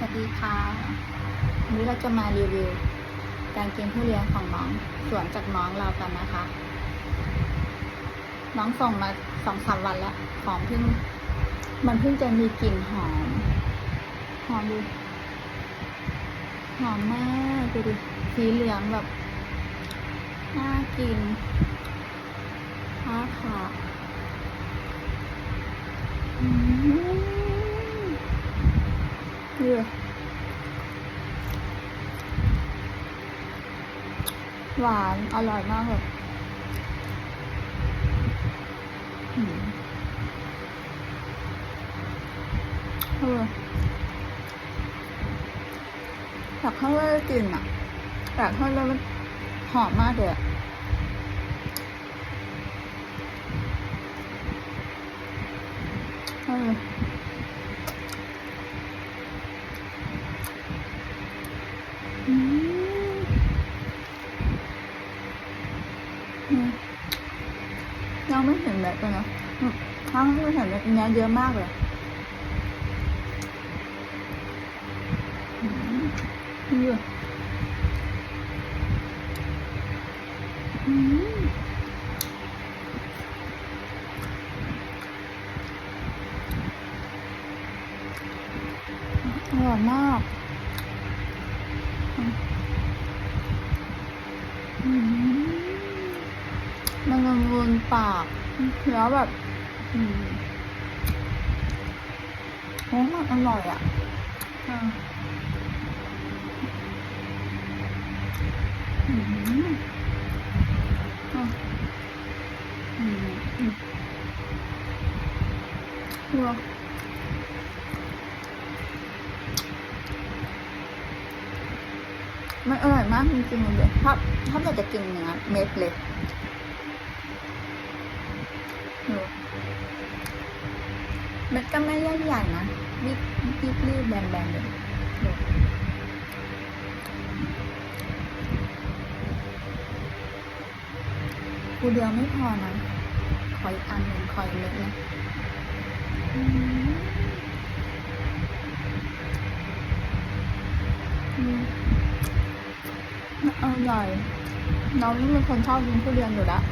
สวัสดีค่ะวันนี้เราจะมารีวิว การกินทุเรียนของน้องสวนจากน้องเรากันนะคะ น้องส่งมาสองสามวันแล้วหอมเพิ่งมันเพิ่งจะมีกลิ่นหอม หอมดูหอมมากดูดิสีเหลืองแบบน่ากินาค่ะอืม ดูดิหวานอร่อยมากเลยเอออยากให้ได้กลิ่นอะอยากให้ได้มันหอมมากเลยเออ ยังไม่เห็นแบบเลยนะทั้งไม่เห็นแบบเนี้ยเยอะมากเลยเยอืมอร่อยมากอืม มันละมุนปากแล้วแบบอืมโอ้มันอร่อยอะอ่าอืมอะอืมอืมมันอร่อยมากจริงๆเลยถ้าถ้าอยากจะกินเนื้อเม็ดเลย ดูม็ดก็ไม่ใหญ่ใหญ่นะรีบรีบรีบแบนๆเลยดูกูเดียวไม่พอนะขออีกอันหนึ่งขออีกเม็ดนะอืมอือร่อยน้องนี่เป็นคนชอบกินทุเรียนอยู่แล้ว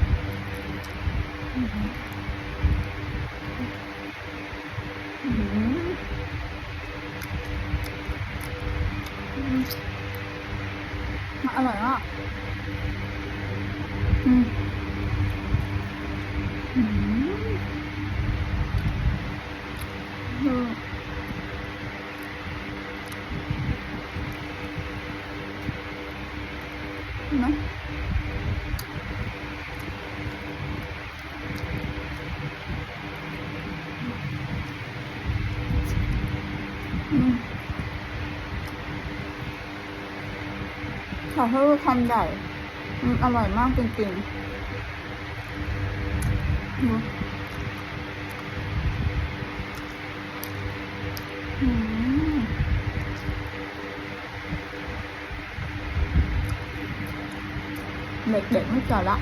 มมันอร่อยมากอืมอืมอืมเห็นไขอให้ลูกคำใหญ่อืมอร่อยมากจริงๆดูอืมเด็กๆไม่จอดละ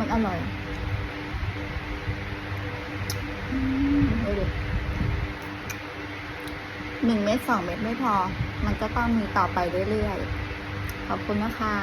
มันอร่อยหนึ่งเม็ดสองเม็ดไม่พอ มันก็ต้องมีต่อไปเรื่อยๆ ขอบคุณนะคะ